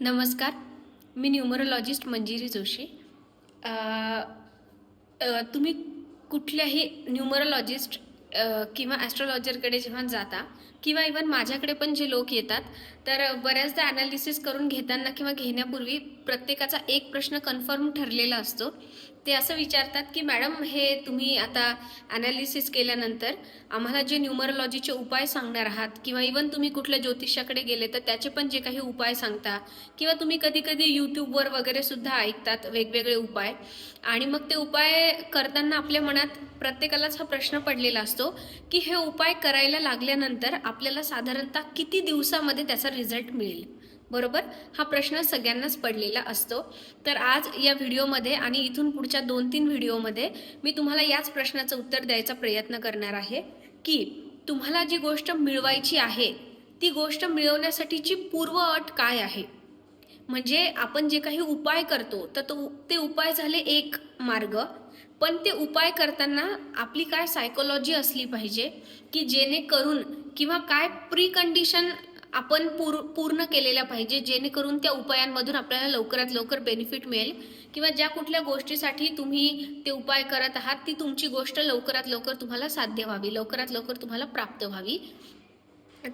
नमस्कार मी न्युमरोलॉजिस्ट मंजिरी जोशी. तुम्ही कुठल्याही न्युमरोलॉजिस्ट किंवा ॲस्ट्रॉलॉजरकडे जेव्हा जाता किंवा इवन माझ्याकडे पण जे लोक येतात तर बऱ्याचदा ॲनालिसिस करून घेताना किंवा घेण्यापूर्वी प्रत्येकाचा एक प्रश्न कन्फर्म ठरलेला असतो. ते असं विचारतात की मॅडम हे तुम्ही आता ॲनालिसिस केल्यानंतर आम्हाला जे न्यूमरोलॉजीचे उपाय सांगणार आहात किंवा इवन तुम्ही कुठल्या ज्योतिषाकडे गेले तर त्याचे पण जे काही उपाय सांगता किंवा तुम्ही कधी कधी यूट्यूबवर वगैरे सुद्धा ऐकतात वेगवेगळे उपाय आणि मग ते उपाय करताना आपल्या मनात प्रत्येकालाच हा प्रश्न पडलेला असतो की हे उपाय करायला लागल्यानंतर आपल्याला साधारणतः किती दिवसामध्ये त्याचा रिझल्ट मिळेल. बरोबर? हा प्रश्न सगळ्यांनाच पडलेला असतो. तर आज या व्हिडिओमध्ये आणि इथून पुढच्या दोन तीन व्हिडिओमध्ये मी तुम्हाला याच प्रश्नाचं उत्तर द्यायचा प्रयत्न करणार आहे की तुम्हाला जी गोष्ट मिळवायची आहे ती गोष्ट मिळवण्यासाठीची पूर्व अट काय आहे? म्हणजे आपण जे काही उपाय करतो तर तो ते उपाय झाले एक मार्ग. पण ते उपाय करताना आपली काय सायकोलॉजी असली पाहिजे की जेणेकरून किंवा काय प्री कंडिशन आपण पूर पूर्ण केलेल्या पाहिजे जेणेकरून त्या उपायांमधून आपल्याला लवकरात लवकर बेनिफिट मिळेल. किंवा ज्या कुठल्या गोष्टीसाठी तुम्ही ते उपाय करत आहात ती तुमची गोष्ट लवकरात लवकर तुम्हाला साध्य व्हावी लवकरात लवकर तुम्हाला प्राप्त व्हावी.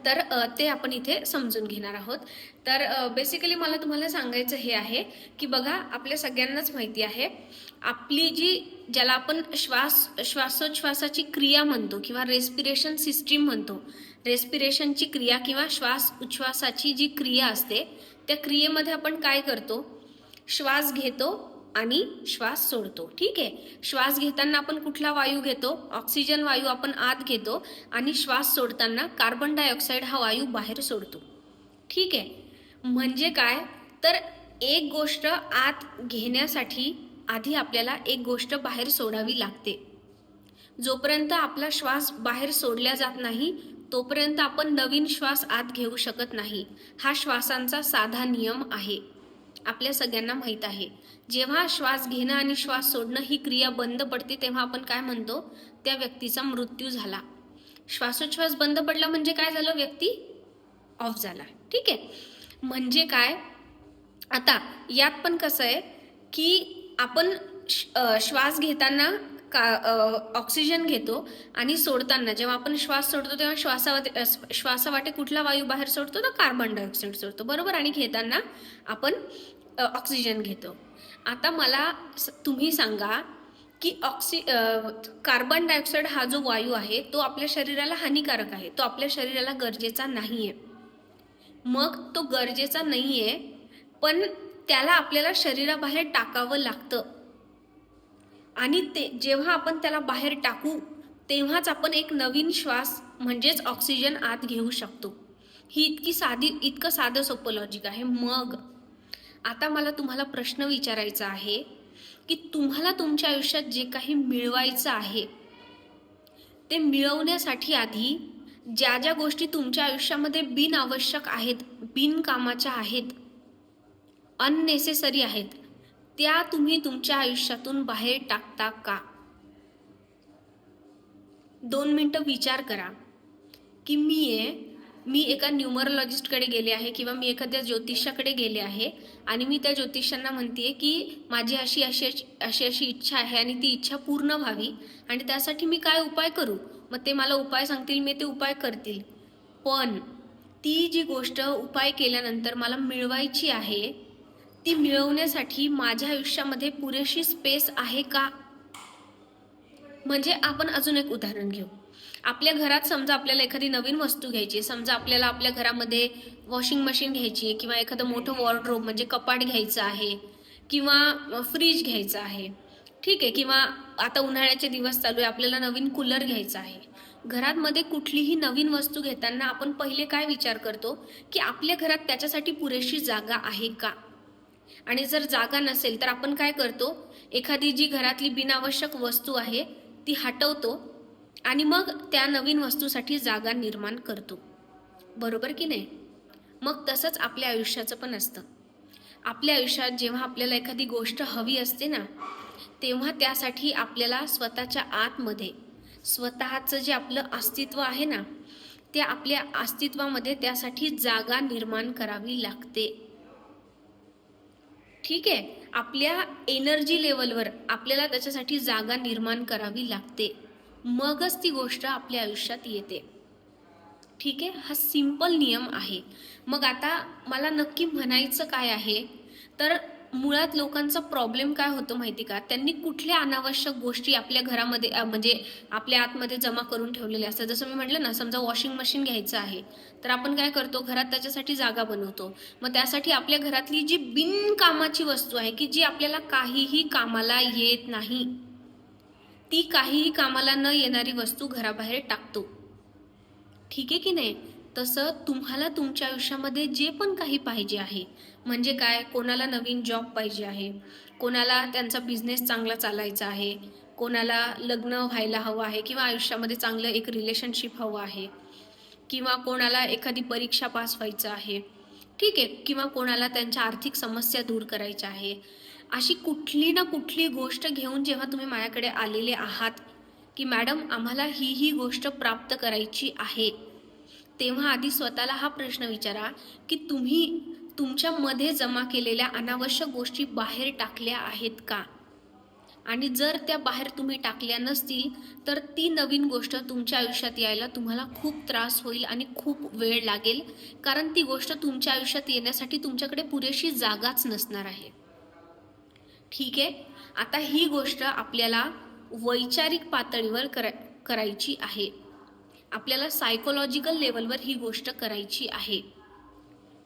तर ते आपण इथे समजून घेणार आहोत. तर बेसिकली मला तुम्हाला सांगायचं हे आहे की बघा आपल्या सगळ्यांनाच माहिती आहे आपली जी ज्याला आपण श्वास श्वासोच्छ्वासाची क्रिया म्हणतो किंवा रेस्पिरेशन सिस्टीम म्हणतो रेस्पिरेशनची क्रिया किंवा श्वास उच्छ्वासाची जी क्रिया असते त्या क्रियेमध्ये आपण काय करतो? श्वास घेतो आणि श्वास सोडतो. ठीक आहे? श्वास घेताना आपण कुठला वायू घेतो? ऑक्सिजन वायू आपण आत घेतो आणि श्वास सोडताना कार्बन डायऑक्साईड हा वायू बाहेर सोडतो. ठीक आहे? म्हणजे काय? तर एक गोष्ट आत घेण्यासाठी आधी आपल्याला एक गोष्ट बाहेर सोडावी लागते. जोपर्यंत आपला श्वास बाहेर सोडल्या जात नाही तोपर्यंत आपण नवीन श्वास आत घेऊ शकत नाही. हा श्वासांचा साधा नियम आहे. आपल्या सगळ्यांना माहीत आहे. जेव्हा श्वास घेणं आणि श्वास सोडणं ही क्रिया बंद पडते तेव्हा आपण काय म्हणतो? त्या व्यक्तीचा मृत्यू झाला. श्वासोच्छ्वास बंद पडला म्हणजे काय झालं व्यक्ती? ऑफ झाला. ठीक आहे. म्हणजे काय? आता यात पण कसं आहे की आपण श्वास घेताना का ऑक्सिजन घेतो आणि सोडताना जेव्हा आपण श्वास सोडतो तेव्हा श्वासावाटे श्वासावाटे कुठला वायू बाहेर सोडतो? तर कार्बन डायऑक्साईड सोडतो. बरोबर? आणि घेताना आपण ऑक्सिजन घेतो. आता मला स- तुम्ही सांगा की ऑक्सि कार्बन डायऑक्साईड हा जो वायू आहे तो आपल्या शरीराला हानिकारक आहे. तो आपल्या शरीराला गरजेचा नाही आहे मग तो गरजेचा नाही आहे पण त्याला आपल्याला शरीराबाहेर टाकावं लागतं. आणि ते जेव्हा आपण त्याला बाहेर टाकू तेव्हाच आपण एक नवीन श्वास म्हणजेच ऑक्सिजन आत घेऊ शकतो. ही इतकी साधी इतकं साधं सोपं लॉजिक आहे. मग आता मला तुम्हाला प्रश्न विचारायचा आहे की तुम्हाला तुमच्या आयुष्यात जे काही मिळवायचं आहे ते मिळवण्यासाठी आधी ज्या ज्या गोष्टी तुमच्या आयुष्यामध्ये बिनआवश्यक आहेत बिनकामाच्या आहेत अननेसेसरी आहेत त्या तुम्ही तुमच्या आयुष्यातून बाहेर टाकता का? दोन मिनटं विचार करा. की मी आहे मी एका न्यूमरोलॉजिस्टकडे गेले आहे किंवा मी एखाद्या ज्योतिषाकडे गेले आहे आणि मी त्या ज्योतिषांना म्हणते की माझी अशी अशी अशी अशी इच्छा आहे आणि ती इच्छा पूर्ण व्हावी आणि त्यासाठी मी काय उपाय करू? मग ते मला उपाय सांगतील मी ते उपाय करतील. पण ती जी गोष्ट उपाय केल्यानंतर मला मिळवायची आहे ती मिळवण्यासाठी माझ्या आयुष्यामध्ये पुरेशी स्पेस आहे का? म्हणजे आपण अजून एक उदाहरण घेऊ. आपल्या घरात समजा आपल्याला एखादी नवीन वस्तू घ्यायची समजा आपल्याला आपल्या घरामध्ये वॉशिंग मशीन घ्यायची आहे किंवा एखादं मोठं वॉर्ड्रोब म्हणजे कपाट घ्यायचं आहे किंवा फ्रीज घ्यायचं आहे. ठीक आहे किंवा आता उन्हाळ्याचे दिवस चालू आहे आपल्याला नवीन कूलर घ्यायचा आहे. घरामध्ये कुठलीही नवीन वस्तू घेताना आपण पहिले काय विचार करतो? की आपल्या घरात त्याच्यासाठी पुरेशी जागा आहे का? आणि जर जागा नसेल तर आपण काय करतो? एखादी जी घरातली बिनावश्यक वस्तू आहे ती हटवतो आणि मग त्या नवीन वस्तूसाठी जागा निर्माण करतो. बरोबर की नाही? मग तसंच आपल्या आयुष्याचं पण असतं. आपल्या आयुष्यात जेव्हा आपल्याला एखादी गोष्ट हवी असते ना तेव्हा त्यासाठी आपल्याला स्वतःच्या आतमध्ये स्वतःचं जे आपलं अस्तित्व आहे ना त्या आपल्या अस्तित्वामध्ये त्यासाठी जागा निर्माण करावी लागते. ठीक आहे? आपल्या एनर्जी लेवलवर आपल्याला त्याच्यासाठी जागा निर्माण करावी लागते. मगच ती गोष्ट आपल्या आयुष्यात येते. ठीक आहे? हा सिंपल नियम आहे. मग आता मला नक्की म्हणायचं काय आहे? तर मुळात लोकांचा प्रॉब्लेम काय होतो माहिती का? त्यांनी कुठल्या अनावश्यक गोष्टी आपल्या घरामध्ये म्हणजे आपल्या आतमध्ये जमा करून ठेवलेल्या असतात. जसं मी म्हटलं ना समजा वॉशिंग मशीन घ्यायचं आहे तर आपण काय करतो? घरात त्याच्यासाठी जागा बनवतो. मग त्यासाठी आपल्या घरातली जी बिनकामाची वस्तू आहे की जी आपल्याला काहीही कामाला येत नाही ती काहीही कामाला न येणारी वस्तू घराबाहेर टाकतो. ठीक आहे की नाही? तसं तुम्हाला तुमच्या आयुष्यामध्ये जे पण काही पाहिजे आहे म्हणजे काय कोणाला नवीन जॉब पाहिजे आहे कोणाला त्यांचा बिझनेस चांगला चालायचा आहे कोणाला लग्न व्हायला हवं आहे किंवा आयुष्यामध्ये चांगलं एक रिलेशनशिप हवं आहे किंवा कोणाला एखादी परीक्षा पास व्हायचं आहे ठीक आहे किंवा कोणाला त्यांच्या आर्थिक समस्या दूर करायच्या आहे अशी कुठली ना कुठली गोष्ट घेऊन जेव्हा तुम्ही माझ्याकडे आलेले आहात की मॅडम आम्हाला ही ही गोष्ट प्राप्त करायची आहे. तेव्हा आधी स्वतःला हा प्रश्न विचारा की तुम्ही तुमच्यामध्ये जमा केलेल्या अनावश्यक गोष्टी बाहेर टाकल्या आहेत का? आणि जर त्या बाहेर तुम्ही टाकल्या नसतील तर ती नवीन गोष्ट तुमच्या आयुष्यात यायला तुम्हाला खूप त्रास होईल आणि खूप वेळ लागेल कारण ती गोष्ट तुमच्या आयुष्यात येण्यासाठी तुमच्याकडे पुरेशी जागाच नसणार आहे. ठीक आहे? आता ही गोष्ट आपल्याला वैचारिक पातळीवर करा करायची आहे. आपल्याला सायकोलॉजिकल लेवलवर ही गोष्ट करायची आहे.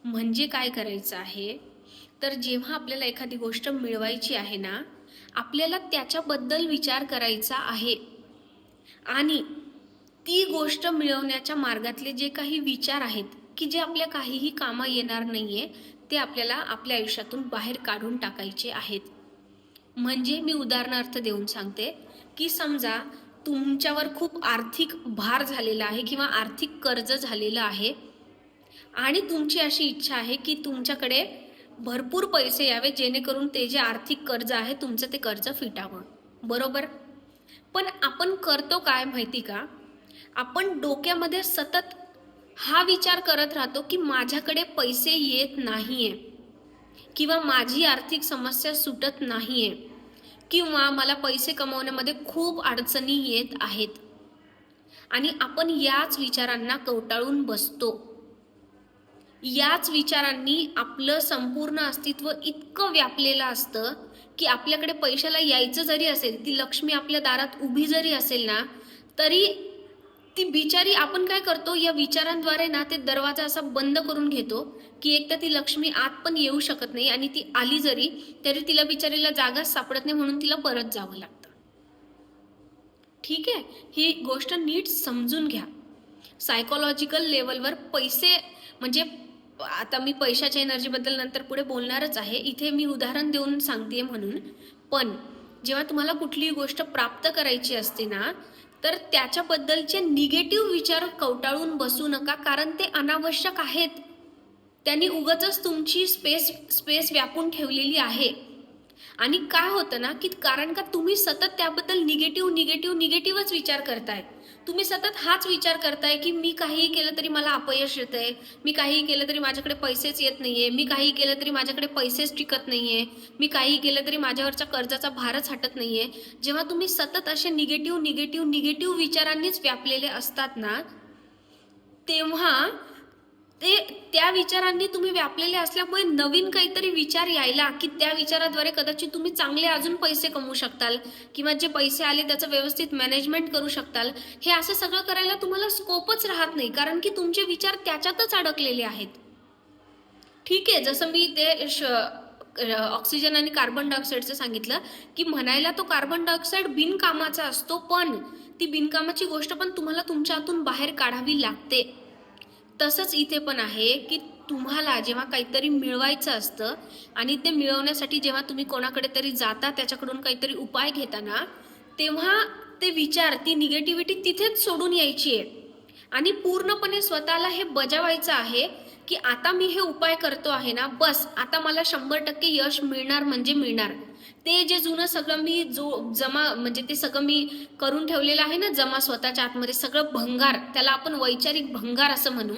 म्हणजे काय करायचं आहे? तर जेव्हा आपल्याला एखादी गोष्ट मिळवायची आहे ना आपल्याला त्याच्याबद्दल विचार करायचा आहे. आणि ती गोष्ट मिळवण्याच्या मार्गातले जे काही विचार आहेत की जे आपल्या काहीही कामा येणार नाही आहे ते आपल्याला आपल्या आयुष्यातून बाहेर काढून टाकायचे आहेत. म्हणजे मी उदाहरणार्थ देऊन सांगते की समजा तुमच्यावर खूप आर्थिक भार झालेला आहे किंवा आर्थिक कर्ज झालेलं आहे. आणि तुमची अशी इच्छा आहे की तुमच्याकडे भरपूर पैसे यावे जेणेकरून ते जे आर्थिक कर्ज आहे तुमचं ते कर्ज फिटावं. बरोबर? पण आपण करतो काय माहिती का? आपण डोक्यामध्ये सतत हा विचार करत राहतो की माझ्याकडे पैसे येत नाही आहे किंवा माझी आर्थिक समस्या सुटत नाही आहे किंवा मला पैसे कमवण्यामध्ये खूप अडचणी येत आहेत. आणि आपण याच विचारांना कवटाळून बसतो. याच विचारांनी आपलं संपूर्ण अस्तित्व इतकं व्यापलेलं असतं की आपल्याकडे पैशाला यायचं जरी असेल ती लक्ष्मी आपल्या दारात उभी जरी असेल ना तरी ती बिचारी आपण काय करतो या विचारांद्वारे ना ते दरवाजा असा बंद करून घेतो की एक तर ती लक्ष्मी आत पण येऊ शकत नाही आणि ती आली जरी तरी तिला बिचारीला जागाच सापडत नाही म्हणून तिला परत जावं लागतं. ठीक आहे? ही गोष्ट नीट समजून घ्या. सायकोलॉजिकल लेवलवर पैसे म्हणजे आता मी पैशाच्या एनर्जीबद्दल नंतर पुढे बोलणारच आहे. इथे मी उदाहरण देऊन सांगते म्हणून. पण जेव्हा तुम्हाला कुठलीही गोष्ट प्राप्त करायची असते ना तर त्याच्याबद्दलचे निगेटिव्ह विचार कवटाळून बसू नका कारण ते अनावश्यक आहेत. त्यांनी उगच तुमची स्पेस स्पेस व्यापून ठेवलेली आहे. आणि काय होतं ना की कारण का तुम्ही सतत त्याबद्दल निगेटिव्ह निगेटिव्ह निगेटिव्हच विचार करताय. तुम्ही सतत हाच विचार करताय की मी काहीही केलं तरी मला अपयश येत आहे मी काहीही केलं तरी माझ्याकडे पैसेच येत नाहीये. मी काहीही केलं तरी माझ्याकडे पैसेच टिकत नाहीये. मी काहीही केलं तरी माझ्यावरच्या कर्जाचा भारच हटत नाहीये. जेव्हा तुम्ही सतत असे निगेटिव्ह निगेटिव्ह निगेटिव्ह विचारांनीच व्यापलेले असतात ना तेव्हा ते त्या विचारांनी तुम्ही व्यापलेले असल्यामुळे नवीन काहीतरी विचार यायला की त्या विचाराद्वारे कदाचित तुम्ही चांगले अजून पैसे कमवू शकताल किंवा जे पैसे आले त्याचं व्यवस्थित मॅनेजमेंट करू शकताल. हे असं सगळं करायला तुम्हाला स्कोपच राहत नाही कारण की तुमचे विचार त्याच्यातच अडकलेले आहेत. ठीक आहे जसं मी ते श- ऑक्सिजन आणि कार्बन डायऑक्साईडचं सांगितलं की म्हणायला तो कार्बन डायऑक्साईड बिनकामाचा असतो पण ती बिनकामाची गोष्ट पण तुम्हाला तुमच्या हातून बाहेर काढावी लागते. तसंच इथे पण आहे की तुम्हाला जेव्हा काहीतरी मिळवायचं असतं आणि ते मिळवण्यासाठी जेव्हा तुम्ही कोणाकडे तरी जाता त्याच्याकडून काहीतरी उपाय घेताना तेव्हा ते विचार ती निगेटिव्हिटी तिथेच सोडून यायची आहे. आणि पूर्णपणे स्वतःला हे बजावायचं आहे की आता मी हे उपाय करतो आहे ना बस आता मला शंभर टक्के यश मिळणार म्हणजे मिळणार. ते जे जुनं सगळं मी जो जमा म्हणजे ते सगळं मी करून ठेवलेलं आहे ना जमा स्वतःच्या आतमध्ये सगळं भंगार त्याला आपण वैचारिक भंगार असं म्हणू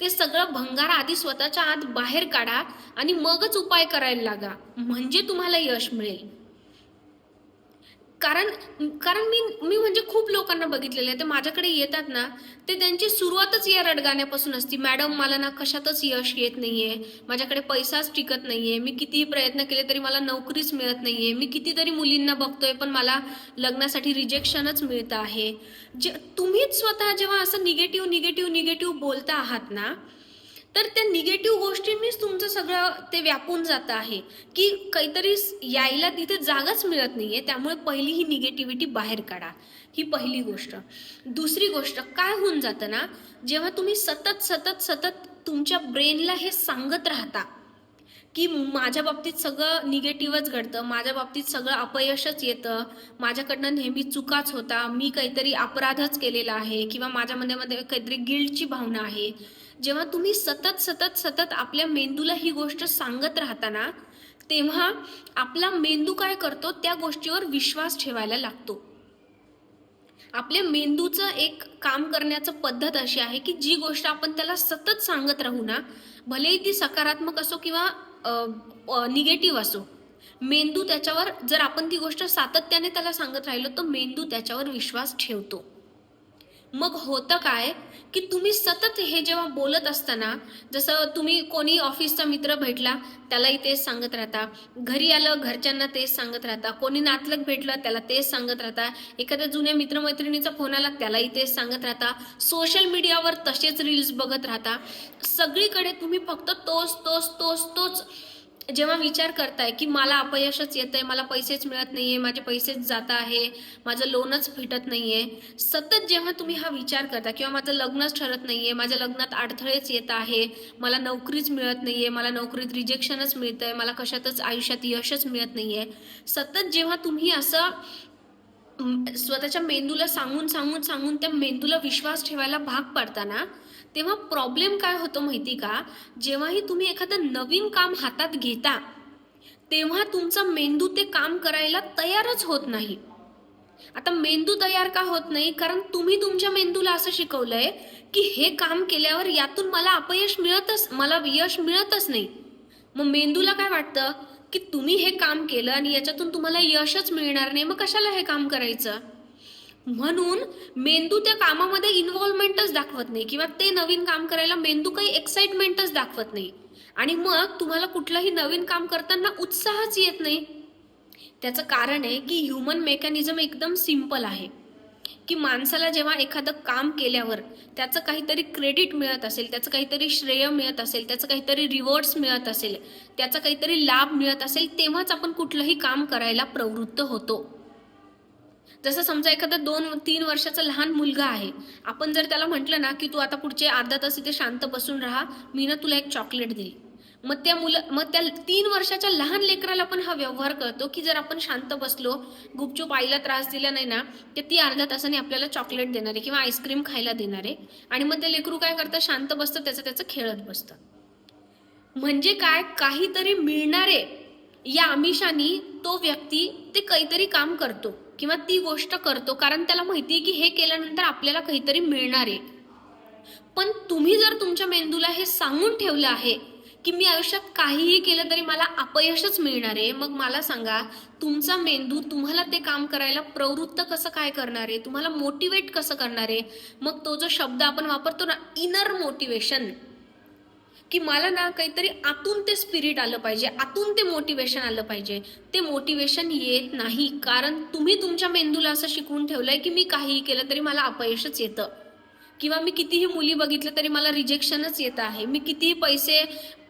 ते सगळं भंगार आधी स्वतःच्या आत बाहेर काढा आणि मगच उपाय करायला लागा. म्हणजे तुम्हाला यश मिळेल. कारण कारण मी मी म्हणजे खूप लोकांना बघितलेलं आहे. ते माझ्याकडे येतात ना ते त्यांची सुरुवातच या रडगाण्यापासून असती. मॅडम मला ना कशातच यश येत नाहीये. माझ्याकडे पैसाच टिकत नाहीये. मी कितीही प्रयत्न केले तरी मला नोकरीच मिळत नाहीये. मी कितीतरी मुलींना बघतोय पण मला लग्नासाठी रिजेक्शनच मिळतं आहे. जे तुम्हीच स्वतः जेव्हा असं निगेटिव्ह निगेटिव्ह निगेटिव्ह बोलता आहात ना तर त्या निगेटिव्ह गोष्टींनीच तुमचं सगळं ते व्यापून जातं आहे. की काहीतरी यायला तिथे जागाच मिळत नाहीये त्यामुळे पहिली ही निगेटिव्हिटी बाहेर काढा. ही पहिली गोष्ट. दुसरी गोष्ट काय होऊन जातं ना जेव्हा तुम्ही सतत सतत सतत तुमच्या ब्रेनला हे सांगत राहता की माझ्या बाबतीत सगळं निगेटिव्हच घडतं माझ्या बाबतीत सगळं अपयशच येतं माझ्याकडनं नेहमी चुकाच होता मी काहीतरी अपराधच केलेला आहे किंवा माझ्यामध्ये मध्ये काहीतरी गिल्डची भावना आहे जेव्हा तुम्ही सतत सतत सतत आपल्या मेंदूला ही गोष्ट सांगत राहता ना तेव्हा आपला मेंदू काय करतो? त्या गोष्टीवर विश्वास ठेवायला लागतो. आपल्या मेंदूचं एक काम करण्याचं पद्धत अशी आहे की जी गोष्ट आपण त्याला सतत सांगत राहू ना भलेही ती सकारात्मक असो किंवा निगेटिव्ह असो मेंदू त्याच्यावर जर आपण ती गोष्ट सातत्याने त्याला सांगत राहिलो तर मेंदू त्याच्यावर विश्वास ठेवतो. मग होतं काय की तुम्ही सतत हे जेव्हा बोलत असताना जसं तुम्ही कोणी ऑफिसचा मित्र भेटला त्यालाही तेच सांगत राहता. घरी आलं घरच्यांना तेच सांगत राहता. कोणी नातलग भेटलं त्याला तेच सांगत राहता. एखाद्या जुन्या मित्रमैत्रिणीचा फोन आला त्यालाही तेच सांगत राहता. सोशल मीडियावर तसेच रील्स बघत राहता. सगळीकडे तुम्ही फक्त तोच तोच तोच तोच जेव्हा विचार करताय की मला अपयशच येत आहे मला पैसेच मिळत नाही आहे माझे पैसेच जात आहे माझं लोनच फिटत आहे सतत जेव्हा तुम्ही हा विचार करता किंवा माझं लग्नच ठरत नाही आहे माझ्या लग्नात अडथळेच येत आहे मला नोकरीच मिळत नाही आहे मला नोकरीत रिजेक्शनच मिळतंय मला कशातच आयुष्यात यशच मिळत नाही आहे सतत जेव्हा तुम्ही असं स्वतःच्या मेंदूला सांगून सांगून सांगून त्या मेंदूला विश्वास ठेवायला भाग पाडताना तेव्हा प्रॉब्लेम काय होतो माहिती का? जेव्हाही तुम्ही एखादं नवीन काम हातात घेता तेव्हा तुमचा मेंदू ते काम करायला तयारच होत नाही. आता मेंदू तयार का होत नाही? कारण तुम्ही तुमच्या मेंदूला असं शिकवलंय की हे काम केल्यावर यातून मला अपयश मिळतच मला यश मिळतच नाही. मग मेंदूला काय वाटतं? की तुम्ही हे काम केलं आणि याच्यातून तुम्हाला यशच मिळणार नाही मग कशाला हे काम करायचं? म्हणून मेंदू त्या कामामध्ये इन्व्हॉल्वमेंटच दाखवत नाही. किंवा ते नवीन काम करायला मेंदू काही एक्साइटमेंटच दाखवत नाही. आणि मग तुम्हाला कुठलंही नवीन काम करताना उत्साहच येत नाही. त्याचं कारण आहे की ह्युमन मेकॅनिझम एकदम सिंपल आहे. की माणसाला जेव्हा एखादं काम केल्यावर त्याचं काहीतरी क्रेडिट मिळत असेल त्याचं काहीतरी श्रेय मिळत असेल त्याचं काहीतरी रिवॉर्ड्स मिळत असेल त्याचा काहीतरी लाभ मिळत असेल तेव्हाच आपण कुठलंही काम करायला प्रवृत्त होतो. जसं समजा एखादा दोन तीन वर्षाचा लहान मुलगा आहे आपण जर त्याला म्हटलं ना की तू आता पुढचे अर्धा तास इथे शांत बसून राहा मी ना तुला एक चॉकलेट देईल. मग त्या मुलं मग त्या तीन वर्षाच्या लहान लेकराला पण हा व्यवहार करतो की जर आपण शांत बसलो गुपचूप आईला त्रास दिला नाही ना तर ती अर्ध्या तासाने आपल्याला चॉकलेट देणार आहे किंवा आईस्क्रीम खायला देणार आहे. आणि मग ते लेकरू काय करतं शांत बसतं त्याचं त्याचं खेळत बसतं. म्हणजे काय? काहीतरी मिळणारे या आमिषानी तो व्यक्ती ते काहीतरी काम करतो. किंवा ती गोष्ट करतो कारण त्याला माहिती आहे की हे केल्यानंतर आपल्याला काहीतरी मिळणार आहे. पण तुम्ही जर तुमच्या मेंदूला हे सांगून ठेवलं आहे की मी आयुष्यात काहीही केलं तरी मला अपयशच मिळणार आहे मग मला सांगा तुमचा मेंदू तुम्हाला ते काम करायला प्रवृत्त कसं काय करणार आहे? तुम्हाला मोटिवेट कसं करणार आहे? मग तो जो शब्द आपण वापरतो ना इनर मोटिवेशन की मला ना काहीतरी आतून ते स्पिरिट आलं पाहिजे आतून ते मोटिवेशन आलं पाहिजे. ते मोटिवेशन येत नाही. कारण तुम्ही तुमच्या मेंदूला असं शिकवून ठेवलंय की मी काहीही केलं तरी मला अपयशच येतं. किंवा मी कितीही मुली बघितलं तरी मला रिजेक्शनच येत आहे. मी कितीही पैसे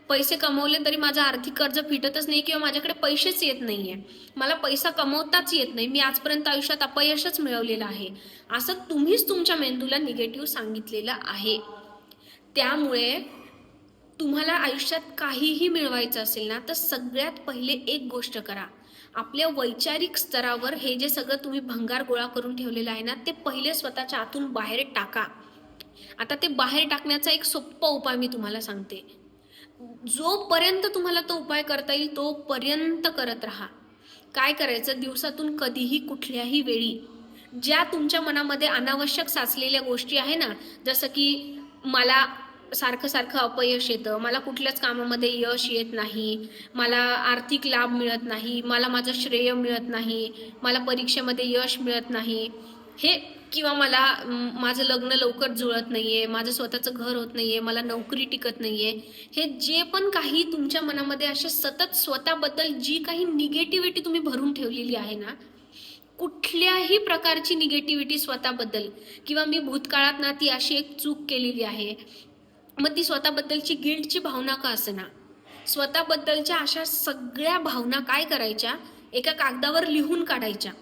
पैसे कमवले तरी माझं आर्थिक कर्ज फिटतच नाही किंवा माझ्याकडे पैसेच येत नाहीये. मला पैसा कमवताच येत नाही. मी आजपर्यंत आयुष्यात अपयशच मिळवलेलं आहे. असं तुम्हीच तुमच्या मेंदूला निगेटिव्ह सांगितलेलं आहे. त्यामुळे तुम्हाला आयुष्यात काहीही मिळवायचं असेल ना तर सगळ्यात पहिले एक गोष्ट करा. आपल्या वैचारिक स्तरावर हे जे सगळं तुम्ही भंगार गोळा करून ठेवलेलं आहे ना ते पहिले स्वतःच्या आतून बाहेर टाका. आता ते बाहेर टाकण्याचा एक सोप्पा उपाय मी तुम्हाला सांगते. जोपर्यंत तुम्हाला तो उपाय करता येईल तोपर्यंत करत राहा. काय करायचं? दिवसातून कधीही कुठल्याही वेळी. ज्या तुमच्या मनामध्ये अनावश्यक साचलेल्या गोष्टी आहे ना जसं की मला सारखं सारखं अपयश येतं. मला कुठल्याच कामामध्ये यश येत नाही. मला आर्थिक लाभ मिळत नाही. मला माझं श्रेय मिळत नाही. मला परीक्षेमध्ये यश मिळत नाही. हे किंवा मला माझं लग्न लवकर जुळत नाही आहे माझं स्वतःचं घर होत नाही आहे मला नोकरी टिकत नाही आहे हे जे पण काही तुमच्या मनामध्ये असे सतत स्वतःबद्दल जी काही निगेटिव्हिटी तुम्ही भरून ठेवलेली आहे ना कुठल्याही प्रकारची निगेटिव्हिटी स्वतःबद्दल किंवा मी भूतकाळात ना ती अशी एक चूक केलेली आहे. मग ती स्वतःबद्दलची गिल्टची भावना का ना स्वतःबद्दलच्या अशा सगळ्या भावना काय करायच्या? एका कागदावर लिहून काढायच्या.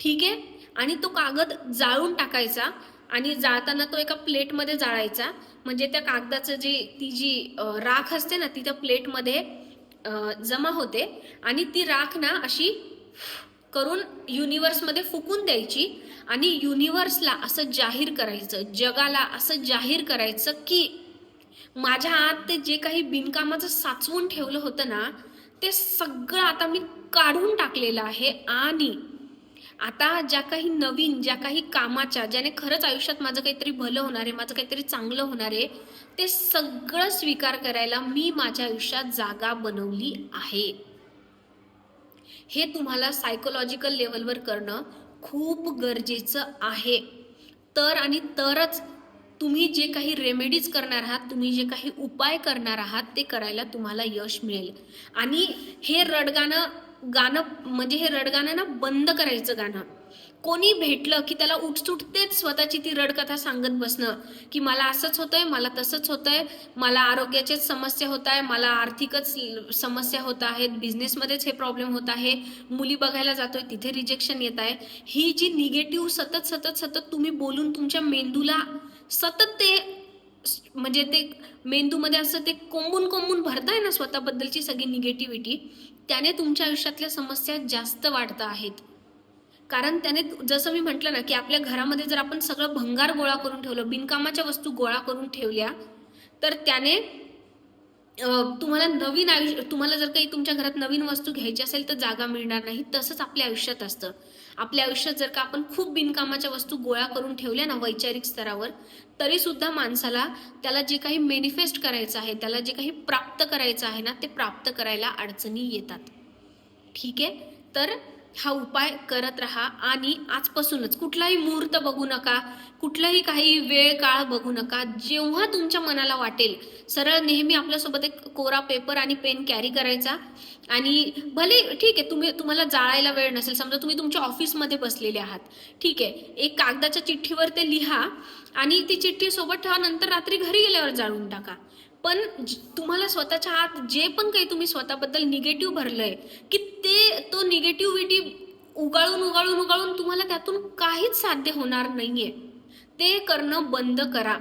ठीक आहे? आणि तो कागद जाळून टाकायचा आणि जाळताना तो एका प्लेटमध्ये जाळायचा. म्हणजे त्या कागदाचं जे ती जी राख असते ना ती त्या प्लेटमध्ये जमा होते. आणि ती राख ना अशी करून युनिवर्समध्ये फुकून द्यायची आणि युनिवर्सला असं जाहीर करायचं जगाला असं जाहीर करायचं की माझ्या आत ते जे काही बिनकामाचं साचवून ठेवलं होतं ना ते सगळं आता मी काढून टाकलेलं आहे आणि आता ज्या काही नवीन ज्या काही कामाच्या ज्याने खरंच आयुष्यात माझं काहीतरी भलं होणार आहे माझं काहीतरी चांगलं होणार आहे ते सगळं स्वीकार करायला मी माझ्या आयुष्यात जागा बनवली आहे. हे तुम्हाला सायकोलॉजिकल लेवलवर करणं खूप गरजेचं आहे. तर आणि तरच तुम्ही जे काही रेमेडीज करणार आहात तुम्ही जे काही उपाय करणार आहात ते करायला तुम्हाला यश मिळेल. आणि हे रडगाणं गाणं म्हणजे हे रडगाणं ना बंद करायचं गाणं. कोणी भेटलं की त्याला उठसुटतेच स्वतःची ती रडकथा सांगत बसणं की मला असंच होतंय मला तसंच होतंय मला आरोग्याचेच समस्या होत आहे मला आर्थिकच समस्या होत आहेत बिझनेसमध्येच हे प्रॉब्लेम होत आहे मुली बघायला जातोय तिथे रिजेक्शन येत आहे. ही जी निगेटिव्ह सतत सतत सतत तुम्ही बोलून तुमच्या मेंदूला सतत ते म्हणजे ते मेंदूमध्ये असं ते कोंबून कोंबून भरताय ना स्वतःबद्दलची सगळी निगेटिव्हिटी त्याने तुमच्या आयुष्यातल्या समस्या जास्त वाढत आहेत. कारण त्याने जसं मी म्हटलं ना की आपल्या घरामध्ये जर आपण सगळं भंगार गोळा करून ठेवलं बिनकामाच्या वस्तू गोळा करून ठेवल्या तर त्याने तुम्हाला नवीन आयुष्य तुम्हाला जर काही तुमच्या घरात नवीन वस्तू घ्यायची असेल तर जागा मिळणार नाही. तसंच आपल्या आयुष्यात असतं. आपल्या आयुष्यात जर का आपण खूप बिनकामाच्या वस्तू गोळा करून ठेवल्या ना वैचारिक स्तरावर तरी सुद्धा माणसाला त्याला जे काही मेनिफेस्ट करायचं आहे त्याला जे काही प्राप्त करायचं आहे ना ते प्राप्त करायला अडचणी येतात. ठीक आहे? तर हा उपाय करत राहा आणि आजपासूनच कुठलाही मुहूर्त बघू नका कुठलाही काही वेळ काळ बघू नका. जेव्हा तुमच्या मनाला वाटेल सरळ नेहमी आपल्यासोबत एक कोरा पेपर आणि पेन कॅरी करायचा. आणि भले ठीक आहे तुम्ही तुम्हाला जाळायला वेळ नसेल समजा तुम्ही तुमच्या ऑफिसमध्ये बसलेले आहात. ठीक आहे एक कागदाच्या चिठ्ठीवर ते लिहा आणि ती चिठ्ठी सोबत ठेवा नंतर रात्री घरी गेल्यावर जाळून टाका. पण तुम्हाला स्वतःच्या आत जे पण काही तुम्ही स्वतःबद्दल निगेटिव्ह भरलंय की ते तो निगेटिव्हिटी उगाळून उगाळून उगाळून तुम्हाला त्यातून काहीच साध्य होणार नाहीये. ते करणं बंद करा.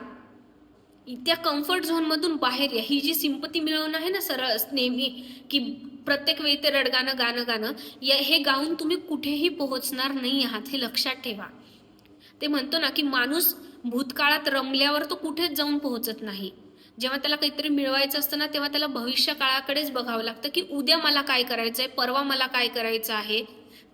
त्या कम्फर्ट झोनमधून बाहेर या. ही जी सिंपती मिळवणं आहे ना सरळ नेहमी की प्रत्येक वेळी ते रडगाणं गाणं गाणं या हे गाऊन तुम्ही कुठेही पोहोचणार नाही आहात हे लक्षात ठेवा. ते म्हणतो ना की माणूस भूतकाळात रमल्यावर तो कुठेच जाऊन पोहोचत नाही. जेव्हा त्याला काहीतरी मिळवायचं असतं ना तेव्हा त्याला भविष्य काळाकडेच बघावं लागतं की उद्या मला काय करायचं आहे परवा मला काय करायचं आहे.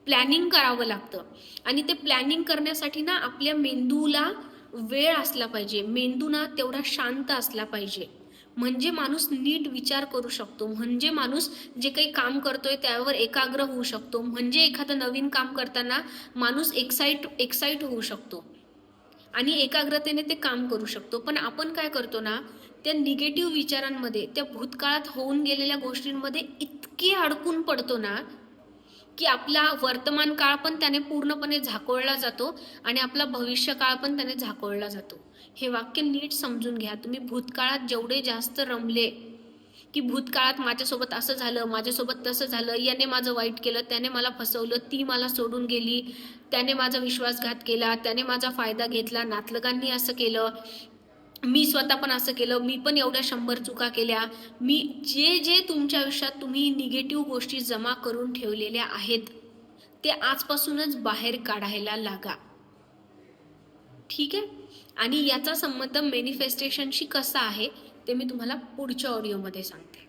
प्लॅनिंग करावं लागतं. आणि ते प्लॅनिंग करण्यासाठी ना आपल्या मेंदूला वेळ असला पाहिजे. मेंदू ना तेवढा शांत असला पाहिजे. म्हणजे माणूस नीट विचार करू शकतो. म्हणजे माणूस जे काही काम करतोय त्यावर एकाग्र होऊ शकतो. म्हणजे एखादं नवीन काम करताना माणूस एक्साइट एक्साइट होऊ शकतो. आणि एकाग्रतेने ते काम करू शकतो. पण आपण काय करतो ना त्या निगेटिव्ह विचारांमध्ये त्या भूतकाळात होऊन गेलेल्या गोष्टींमध्ये इतकी अडकून पडतो ना की आपला वर्तमान काळ पण त्याने पूर्णपणे झाकोळला जातो आणि आपला भविष्य काळ पण त्याने झाकोळला जातो. हे वाक्य नीट समजून घ्या. तुम्ही भूतकाळात जेवढे जास्त रमले की भूतकाळात माझ्यासोबत असं झालं माझ्यासोबत तसं झालं याने माझं वाईट केलं त्याने मला फसवलं ती मला सोडून गेली त्याने माझा विश्वासघात केला त्याने माझा फायदा घेतला नातलगांनी असं केलं मी स्वतः पण असं केलं मी पण एवढ्या शंभर चुका केल्या. मी जे जे तुमच्या आयुष्यात तुम्ही निगेटिव्ह गोष्टी जमा करून ठेवलेल्या आहेत ते आजपासूनच बाहेर काढायला लागा. ठीक आहे? आणि याचा संबंध मॅनिफेस्टेशनशी कसा आहे ते मी तुम्हाला पुढच्या ऑडिओमध्ये सांगते.